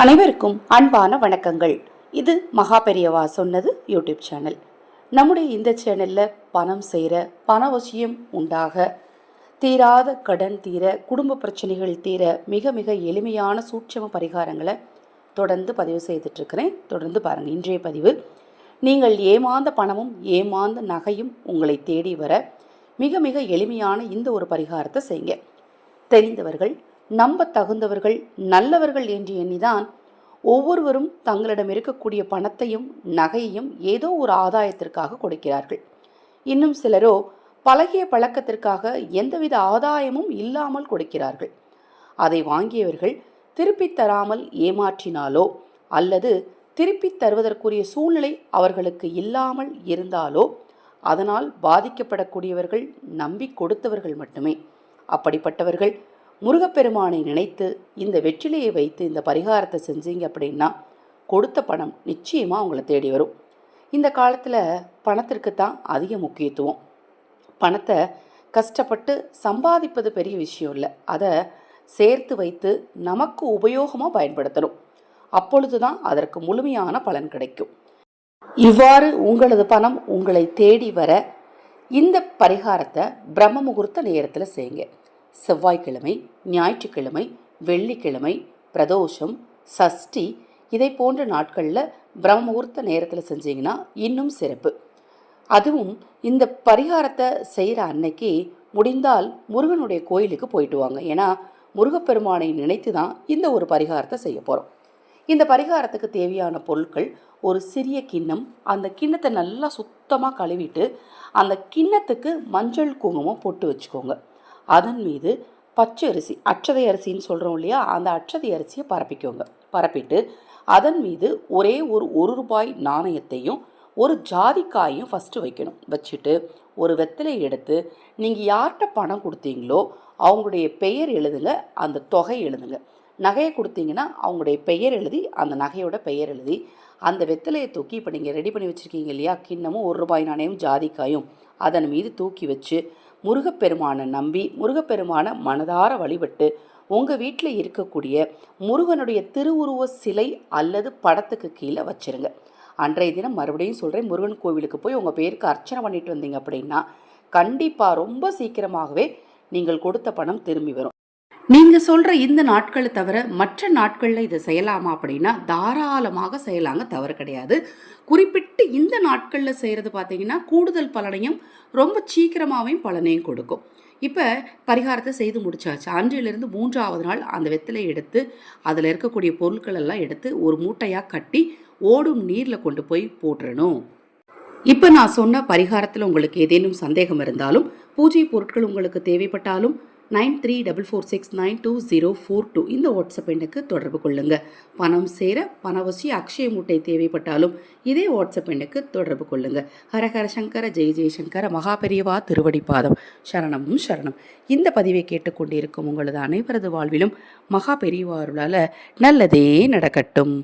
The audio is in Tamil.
அனைவருக்கும் அன்பான வணக்கங்கள். இது மகா பெரியவா சொன்னது யூடியூப் சேனல். நம்முடைய இந்த சேனலில் பணம் சேர பணவசியம் உண்டாக தீராத கடன் தீர குடும்ப பிரச்சனைகள் தீர மிக மிக எளிமையான சூட்சம பரிகாரங்களை தொடர்ந்து பதிவு செய்துட்ருக்கிறேன் தொடர்ந்து பாருங்கள் இன்றைய பதிவு. நீங்கள் ஏமாந்த பணமும் ஏமாந்த நகையும் உங்களை தேடி வர மிக மிக எளிமையான இந்த ஒரு பரிகாரத்தை செய்யுங்க. தெரிந்தவர்கள் நம்ப தகுந்தவர்கள் நல்லவர்கள் என்று எண்ணிதான் ஒவ்வொருவரும் தங்களிடம் இருக்கக்கூடிய பணத்தையும் நகையையும் ஏதோ ஒரு ஆதாயத்திற்காக கொடுக்கிறார்கள். இன்னும் சிலரோ பழகிய பழக்கத்திற்காக எந்தவித ஆதாயமும் இல்லாமல் கொடுக்கிறார்கள். அதை வாங்கியவர்கள் திருப்பித் தராமல் ஏமாற்றினாலோ அல்லது திருப்பித் தருவதற்குரிய சூழ்நிலை அவர்களுக்கு இல்லாமல் இருந்தாலோ அதனால் பாதிக்கப்படக்கூடியவர்கள் நம்பி கொடுத்தவர்கள் மட்டுமே. அப்படிப்பட்டவர்கள் முருகப்பெருமானை நினைத்து இந்த வெற்றிலையை வைத்து இந்த பரிகாரத்தை செஞ்சீங்க அப்படின்னா கொடுத்த பணம் நிச்சயமாக உங்களை தேடி வரும். இந்த காலத்தில் பணத்திற்கு தான் அதிக முக்கியத்துவம். பணத்தை கஷ்டப்பட்டு சம்பாதிப்பது பெரிய விஷயம் இல்லை. அதை சேர்த்து வைத்து நமக்கு உபயோகமாக பயன்படுத்தணும். அப்பொழுது தான் அதற்கு முழுமையான பலன் கிடைக்கும். இவ்வாறு உங்களது பணம் உங்களை தேடி வர இந்த பரிகாரத்தை பிரம்ம முகூர்த்த நேரத்தில் செய்யுங்க. செவ்வாய்க்கிழமை ஞாயிற்றுக்கிழமை வெள்ளிக்கிழமை பிரதோஷம் சஷ்டி இதை போன்ற நாட்களில் பிரம்மமுகூர்த்த நேரத்தில் செஞ்சீங்கன்னா இன்னும் சிறப்பு. அதுவும் இந்த பரிகாரத்தை செய்கிற அன்னைக்கு முடிந்தால் முருகனுடைய கோயிலுக்கு போயிட்டு வாங்க. ஏன்னா முருகப்பெருமானை நினைத்து தான் இந்த ஒரு பரிகாரத்தை செய்ய போகிறோம் இந்த பரிகாரத்துக்கு தேவையான பொருட்கள் ஒரு சிறிய கிண்ணம் அந்த கிண்ணத்தை நல்லா சுத்தமாக கழுவிட்டு அந்த கிண்ணத்துக்கு மஞ்சள் குங்குமம் போட்டு வச்சுக்கோங்க. அதன் மீது பச்சை அரிசி அச்சதை அரிசின்னு சொல்கிறோம் இல்லையா? அந்த அச்சதை அரிசியை பரப்பிக்கோங்க. பரப்பிட்டு அதன் மீது ஒரே ஒரு ஒரு ரூபாய் நாணயத்தையும் ஒரு ஜாதிக்காயும் ஃபஸ்ட்டு வைக்கணும். வச்சுட்டு ஒரு வெத்தலை எடுத்து நீங்கள் யார்கிட்ட பணம் கொடுத்தீங்களோ அவங்களுடைய பெயர் எழுதுங்க அந்த தொகை எழுதுங்க. நகையை கொடுத்தீங்கன்னா அவங்களுடைய பெயர் எழுதி அந்த நகையோட பெயர் எழுதி அந்த வெத்தலையை தூக்கி இப்போ நீங்கள் ரெடி பண்ணி வச்சுருக்கீங்க இல்லையா? கிண்ணமும் ஒரு ரூபாய் நாணயம் ஜாதிக்காயும். அதன் மீது தூக்கி வச்சு முருகப்பெருமானை நம்பி முருகப்பெருமானை மனதார வழிபட்டு உங்கள் வீட்டில் இருக்கக்கூடிய முருகனுடைய திருவுருவ சிலை அல்லது படத்துக்கு கீழே வச்சிருங்க. அன்றைய தினம் மறுபடியும் சொல்கிறேன் முருகன் கோவிலுக்கு போய் உங்கள் பேருக்கு அர்ச்சனை பண்ணிட்டு வந்தீங்க அப்படின்னா கண்டிப்பாக ரொம்ப சீக்கிரமாகவே நீங்கள் கொடுத்த பணம் திரும்பி வரும். நீங்கள் சொல்கிற இந்த நாட்களை தவிர மற்ற நாட்களில் இதை செய்யலாமா அப்படின்னா தாராளமாக செய்யலாங்க தவறு கிடையாது. குறிப்பிட்டு இந்த நாட்களில் செய்கிறது பார்த்தீங்கன்னா கூடுதல் பலனையும் ரொம்ப சீக்கிரமாகவும் பலனையும் கொடுக்கும். இப்போ பரிகாரத்தை செய்து முடிச்சாச்சு. அன்றிலிருந்து மூன்றாவது நாள் அந்த வெத்திலை எடுத்து அதில் இருக்கக்கூடிய பொருட்கள் எல்லாம் எடுத்து ஒரு மூட்டையாக கட்டி ஓடும் நீரில் கொண்டு போய் போட்டுறணும். இப்போ நான் சொன்ன பரிகாரத்தில் உங்களுக்கு ஏதேனும் சந்தேகம் இருந்தாலும் பூஜை பொருட்கள் உங்களுக்கு தேவைப்பட்டாலும் nine three double four six nine two zero four two இந்த வாட்ஸ்அப் எண்ணுக்கு தொடர்பு கொள்ளுங்கள் பணம் சேர பணவசி அக்ஷய மூட்டை தேவைப்பட்டாலும் இதே வாட்ஸ்அப் எண்ணுக்கு தொடர்பு கொள்ளுங்கள் ஹரஹர சங்கர ஜெய் ஜெயசங்கர மகாபெரியவா திருவடிப்பாதம் சரணமும் சரணம். இந்த பதிவை கேட்டுக்கொண்டிருக்கும் உங்களது அனைவரது வாழ்விலும் மகா பெரியவாருளால் நல்லதே நடக்கட்டும்.